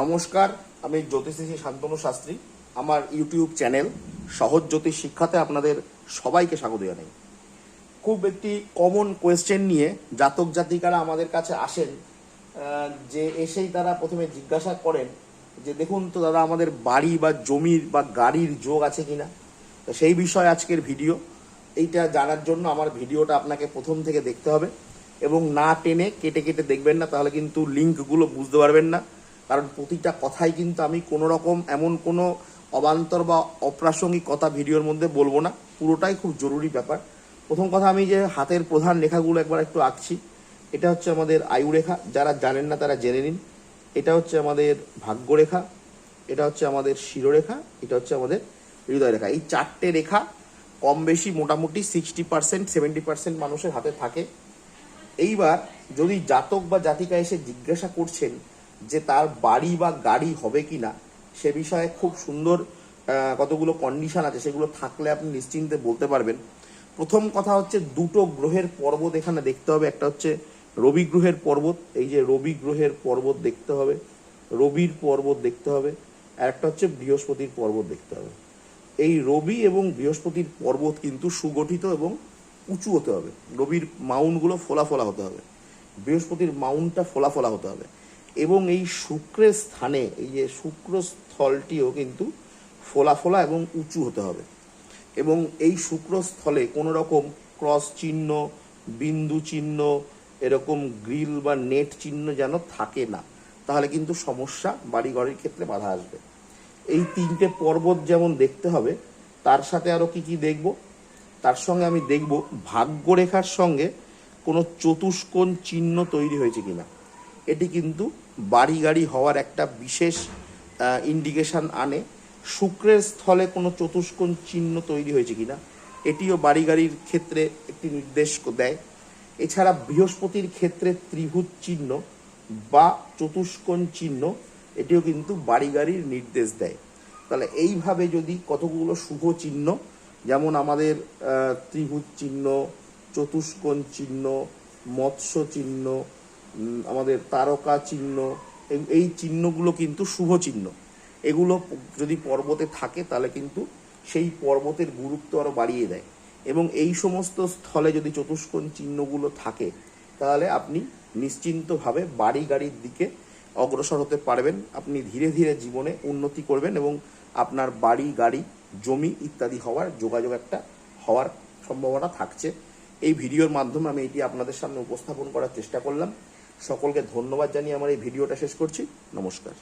নমস্কার, আমি জ্যোতিষী শান্তনু শাস্ত্রী। আমার ইউটিউব চ্যানেল সহজ জ্যোতিষ শিক্ষাতে আপনাদের সবাইকে স্বাগত জানাই। খুব একটি কমন কোয়েশ্চেন নিয়ে জাতক জাতিকারা আমাদের কাছে আসেন যে এসেই তারা প্রথমে জিজ্ঞাসা করেন যে, দেখুন তো দাদা, আমাদের বাড়ি বা জমির বা গাড়ির যোগ আছে কিনা তো সেই বিষয়ে আজকের ভিডিও। এইটা জানার জন্য আমার ভিডিওটা আপনাকে প্রথম থেকে দেখতে হবে এবং না টেনে কেটে কেটে দেখবেন না, তাহলে কিন্তু লিঙ্কগুলো বুঝতে পারবেন না। কারণ প্রতিটা কথাই কিন্তু আমি কোনো রকম এমন কোনো অবান্তর বা অপ্রাসঙ্গিক কথা ভিডিওর মধ্যে বলব না। পুরোটাই খুব জরুরি ব্যাপার। প্রথম কথা আমি যে হাতের প্রধান রেখাগুলো একবার একটু আঁকছি, এটা হচ্ছে আমাদের আয়ু রেখা যারা জানেন না তারা জেনে নিন। এটা হচ্ছে আমাদের ভাগ্যরেখা, এটা হচ্ছে আমাদের শিরোরেখা, এটা হচ্ছে আমাদের হৃদয় রেখা এই চারটে রেখা কম বেশি মোটামুটি সিক্সটি পার্সেন্ট সেভেন্টি পার্সেন্ট মানুষের হাতে থাকে। এইবার যদি জাতক বা জাতিকা এসে জিজ্ঞাসা করছেন যে তার বাড়ি বা গাড়ি হবে কি না সে বিষয়ে খুব সুন্দর কতগুলো কন্ডিশন আছে, সেগুলো থাকলে আপনি নিশ্চিন্তে বলতে পারবেন। প্রথম কথা হচ্ছে দুটো গ্রহের পর্বত এখানে দেখতে হবে। একটা হচ্ছে রবি গ্রহের পর্বত, এই যে রবি গ্রহের পর্বত দেখতে হবে, রবির পর্বত দেখতে হবে, আর একটা হচ্ছে বৃহস্পতির পর্বত দেখতে হবে। এই রবি এবং বৃহস্পতির পর্বত কিন্তু সুগঠিত এবং উঁচু হতে হবে। রবির মাউন্টগুলো ফোলা ফোলা হতে হবে। বৃহস্পতির মাউন্টটা ফোলা ফোলা হতে হবে। এবং এই শুক্রের স্থানে, এই যে শুক্র স্থলটিও কিন্তু ফোলা ফোলা এবং উঁচু হতে হবে। এবং এই শুক্রস্থলে কোনো রকম ক্রস চিহ্ন, বিন্দু চিহ্ন, এরকম গ্রিল বা নেট চিহ্ন যেন থাকে না, তাহলে কিন্তু সমস্যা বাড়ি ঘরের ক্ষেত্রে বাধা আসবে। এই তিনটে পর্বত যেমন দেখতে হবে, তার সাথে আরও কি কি দেখব? তার সঙ্গে আমি দেখব ভাগ্যরেখার সঙ্গে কোনো চতুষ্কোণ চিহ্ন তৈরি হয়েছে কিনা। এটি কিন্তু বাড়ি গাড়ি হওয়ার একটা বিশেষ ইন্ডিকেশন আনে। শুক্রের স্থলে কোনো চতুষ্কোণ চিহ্ন তৈরি হয়েছে কিনা, এটিও বাড়ি গাড়ির ক্ষেত্রে একটি নির্দেশ দেয়। এছাড়া বৃহস্পতির ক্ষেত্রে ত্রিভুজ চিহ্ন বা চতুষ্কোণ চিহ্ন, এটিও কিন্তু বাড়ি গাড়ির নির্দেশ দেয়। তাহলে এইভাবে যদি কতগুলো শুভ চিহ্ন, যেমন আমাদের ত্রিভুজ চিহ্ন, চতুষ্কোণ চিহ্ন, মৎস্য চিহ্ন আমাদের তারকা চিহ্ন, এই- চিহ্নগুলো কিন্তু শুভ চিহ্ন। এগুলো যদি পর্বতে থাকে, তাহলে কিন্তু সেই পর্বতের গুরুত্ব আরও বাড়িয়ে দেয়। এবং এই সমস্ত স্থলে যদি চতুষ্কোণ চিহ্নগুলো থাকে, তাহলে আপনি নিশ্চিন্তভাবে বাড়ি গাড়ির দিকে অগ্রসর হতে পারবেন। আপনি ধীরে ধীরে জীবনে উন্নতি করবেন এবং আপনার বাড়ি, গাড়ি, জমি ইত্যাদি হওয়ার যোগাযোগ একটা হওয়ার সম্ভাবনা থাকছে। এই ভিডিওর মাধ্যমে আমি এটি আপনাদের সামনে উপস্থাপন করার চেষ্টা করলাম। সকলকে ধন্যবাদ জানিয়ে আমার এই ভিডিওটা শেষ করছি। নমস্কার।